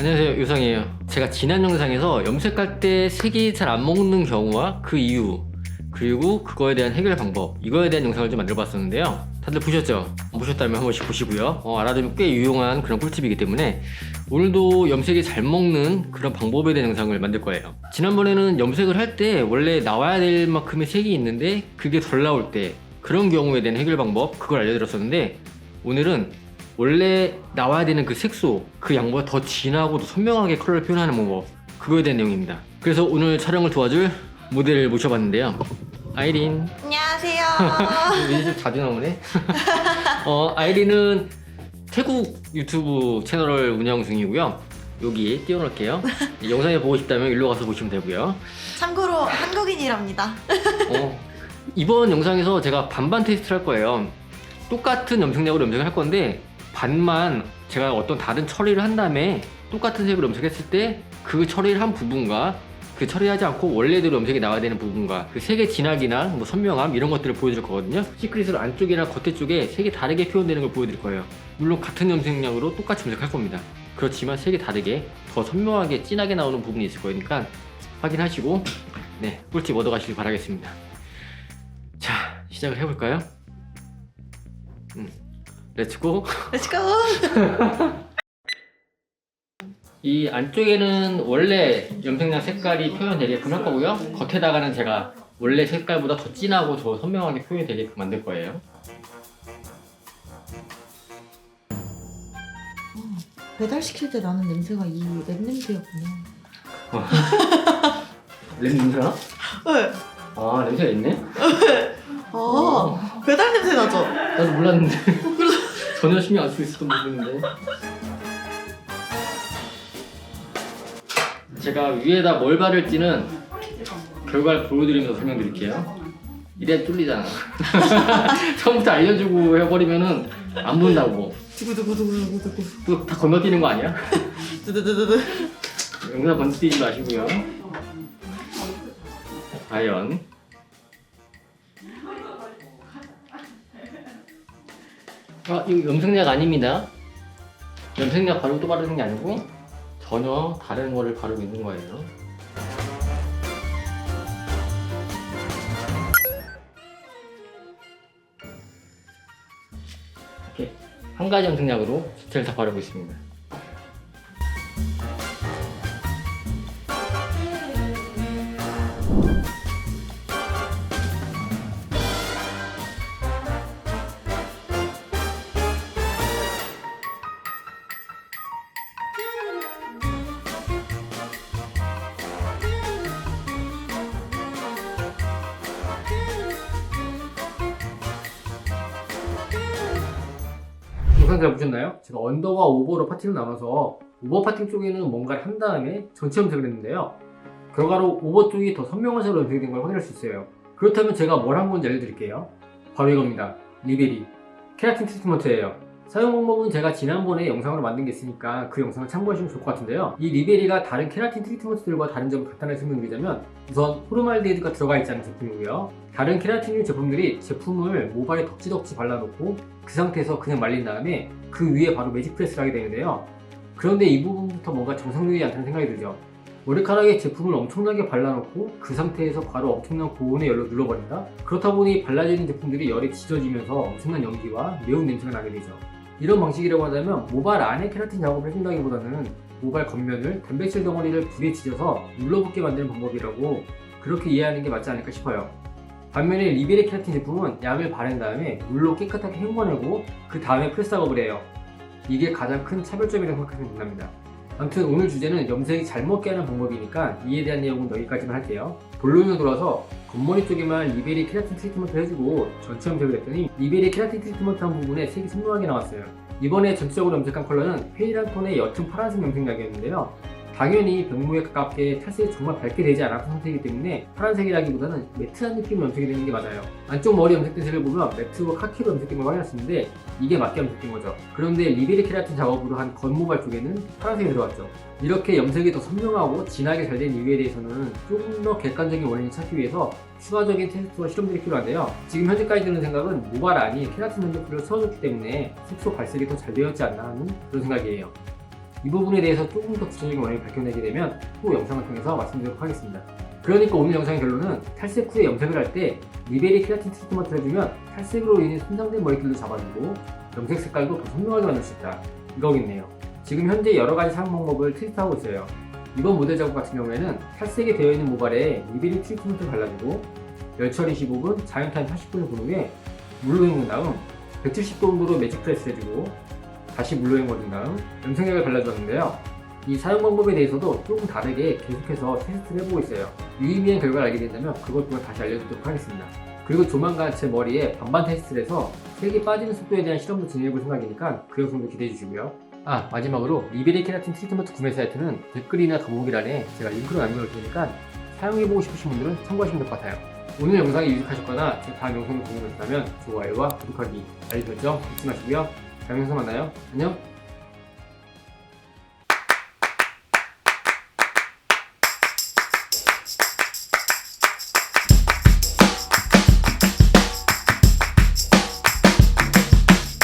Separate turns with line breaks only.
안녕하세요 유성이에요. 제가 지난 영상에서 염색할 때 색이 잘 안 먹는 경우와 그 이유 그리고 그거에 대한 해결 방법 이거에 대한 영상을 좀 만들어 봤었는데요. 다들 보셨죠? 안 보셨다면 한 번씩 보시고요. 어, 알아두면 꽤 유용한 그런 꿀팁이기 때문에 오늘도 염색이 잘 먹는 그런 방법에 대한 영상을 만들 거예요. 지난번에는 염색을 할 때 원래 나와야 될 만큼의 색이 있는데 그게 덜 나올 때 그런 경우에 대한 해결 방법 그걸 알려드렸었는데 오늘은 원래 나와야 되는 그 색소 그 양보다 더 진하고 더 선명하게 컬러를 표현하는 방법 그거에 대한 내용입니다. 그래서 오늘 촬영을 도와줄 모델을 모셔봤는데요. 아이린.
안녕하세요.
왠지 좀 자주 나오네. 어, 아이린은 태국 유튜브 채널을 운영 중이고요. 여기 띄워놓을게요. 영상에 보고 싶다면 일로 가서 보시면 되고요.
참고로 한국인이랍니다.
어, 이번 영상에서 제가 반반 테스트를 할 거예요. 똑같은 염색약으로 염색을 할 건데 반만 제가 어떤 다른 처리를 한 다음에 똑같은 색으로 염색했을 때 그 처리를 한 부분과 그 처리하지 않고 원래대로 염색이 나와야 되는 부분과 그 색의 진하기나 뭐 선명함 이런 것들을 보여줄 거거든요. 시크릿으로 안쪽이나 겉에 쪽에 색이 다르게 표현되는 걸 보여드릴 거예요. 물론 같은 염색약으로 똑같이 염색할 겁니다. 그렇지만 색이 다르게 더 선명하게 진하게 나오는 부분이 있을 거니까 확인하시고 네 꿀팁 얻어가시길 바라겠습니다. 자, 시작을 해볼까요? 음, 렛츠고.
렛츠고.
이 안쪽에는 원래 염색약 색깔이 표현되게끔 할 거고요. 겉에다가는 제가 원래 색깔보다 더 진하고 더 선명하게 표현되게끔 만들 거예요.
배달 시킬 때 나는 냄새가 이 랩 냄새였구나.
랩 냄새나?
네.
아, 냄새가 있네?
아 배달 냄새 나죠?
나도 몰랐는데. 전혀 신경 안 쓰고 있었던 부분인데. 제가 위에다 뭘 바를지는 결과를 보여드리면서 설명드릴게요. 이래 뚫리잖아. 처음부터 알려주고 해버리면은 안 본다고.
두구두구두구두구.
또다 건너뛰는 거 아니야?
두두두두두.
영상 건너뛰지 마시고요. 과연. 아, 이거 염색약 아닙니다. 염색약 바르고 또 바르는 게 아니고 전혀 다른 거를 바르고 있는 거예요. 이렇게 한 가지 염색약으로 전체를 다 바르고 있습니다. 영상 잘 보셨나요? 제가 언더와 오버로 파팅을 나눠서 오버 파팅 쪽에는 뭔가를 한 다음에 전체 염색을 했는데요. 결과로 오버 쪽이 더 선명한 색으로 염색이 된 걸 확인할 수 있어요. 그렇다면 제가 뭘 한 건지 알려드릴게요. 바로 이겁니다. 리베리. 케라틴 트리트먼트예요. 사용 방법은 제가 지난번에 영상으로 만든 게 있으니까 그 영상을 참고하시면 좋을 것 같은데요. 이 리베리가 다른 케라틴 트리트먼트들과 다른 점을 간단하게 설명드리자면 우선 포르말데히드가 들어가 있지 않은 제품이고요. 다른 케라틴류 제품들이 제품을 모발에 덕지덕지 발라놓고 그 상태에서 그냥 말린 다음에 그 위에 바로 매직 프레스를 하게 되는데요. 그런데 이 부분부터 뭔가 정상적이지 않다는 생각이 들죠. 머리카락에 제품을 엄청나게 발라놓고 그 상태에서 바로 엄청난 고온의 열로 눌러버린다? 그렇다 보니 발라지는 제품들이 열에 지져지면서 엄청난 연기와 매운 냄새가 나게 되죠. 이런 방식이라고 하자면 모발 안에 케라틴 작업을 해준다기보다는 모발 겉면을 단백질 덩어리를 불에 지져서 눌러붙게 만드는 방법이라고 그렇게 이해하는 게 맞지 않을까 싶어요. 반면에 리베리 케라틴 제품은 약을 바른 다음에 물로 깨끗하게 헹궈내고 그 다음에 프레스 작업을 해요. 이게 가장 큰 차별점이라고 생각하시면 된답니다. 아무튼 오늘 주제는 염색이 잘 먹게 하는 방법이니까 이에 대한 내용은 여기까지만 할게요. 본론으로 돌아서 겉머리 쪽에만 리베리 케라틴 트리트먼트 해주고 전체 염색을 했더니 리베리 케라틴 트리트먼트 한 부분에 색이 선명하게 나왔어요. 이번에 전체적으로 염색한 컬러는 페일한 톤의 옅은 파란색 염색약이었는데요. 당연히 병무에 가깝게 탈색이 정말 밝게 되지 않았던 상태이기 때문에 파란색이라기보다는 매트한 느낌으로 염색이 되는 게 맞아요. 안쪽 머리 염색된 색을 보면 매트와 카키로 염색된 걸 있는데 이게 맞게 염색된 거죠. 그런데 리베리 케라틴 작업으로 한 겉모발 쪽에는 파란색이 들어갔죠. 이렇게 염색이 더 선명하고 진하게 잘 된 이유에 대해서는 조금 더 객관적인 원인을 찾기 위해서 추가적인 테스트와 실험들이 필요한데요. 지금 현재까지 드는 생각은 모발 안이 케라틴 면적들을 채워줬기 때문에 색소 발색이 더 잘 되었지 않나 하는 그런 생각이에요. 이 부분에 대해서 조금 더 구체적인 원인을 밝혀내게 되면 후 영상을 통해서 말씀드리도록 하겠습니다. 그러니까 오늘 영상의 결론은 탈색 후에 염색을 할 때 리베리 케라틴 트리트먼트를 해주면 탈색으로 인해 손상된 머리결도 잡아주고 염색 색깔도 더 선명하게 만들 수 있다. 이거겠네요. 지금 현재 여러 가지 사용 방법을 테스트하고 있어요. 이번 모델 작업 같은 경우에는 탈색이 되어 있는 모발에 리베리 트리트먼트를 발라주고 열처리 15분, 자연타임 40분을 본 후에 물로 헹군 다음 170도 온도로 매직 프레스 해주고 다시 물로 헹궈준 다음 염색약을 발라주었는데요. 이 사용 방법에 대해서도 조금 다르게 계속해서 테스트를 해보고 있어요. 유의미한 결과를 알게 된다면 그것 또한 다시 알려드리도록 하겠습니다. 그리고 조만간 제 머리에 반반 테스트를 해서 색이 빠지는 속도에 대한 실험도 진행해볼 생각이니까 그 영상도 기대해 주시고요. 아 마지막으로 리베리 케라틴 트리트먼트 구매 사이트는 댓글이나 더보기란에 제가 링크로 남겨놓을 테니까 사용해보고 싶으신 분들은 참고하시면 될 것 같아요. 오늘 영상이 유익하셨거나 제 다음 영상을 궁금하셨다면 좋아요와 구독하기, 알림 설정 잊지 마시고요. 다음 영상 만나요. 안녕!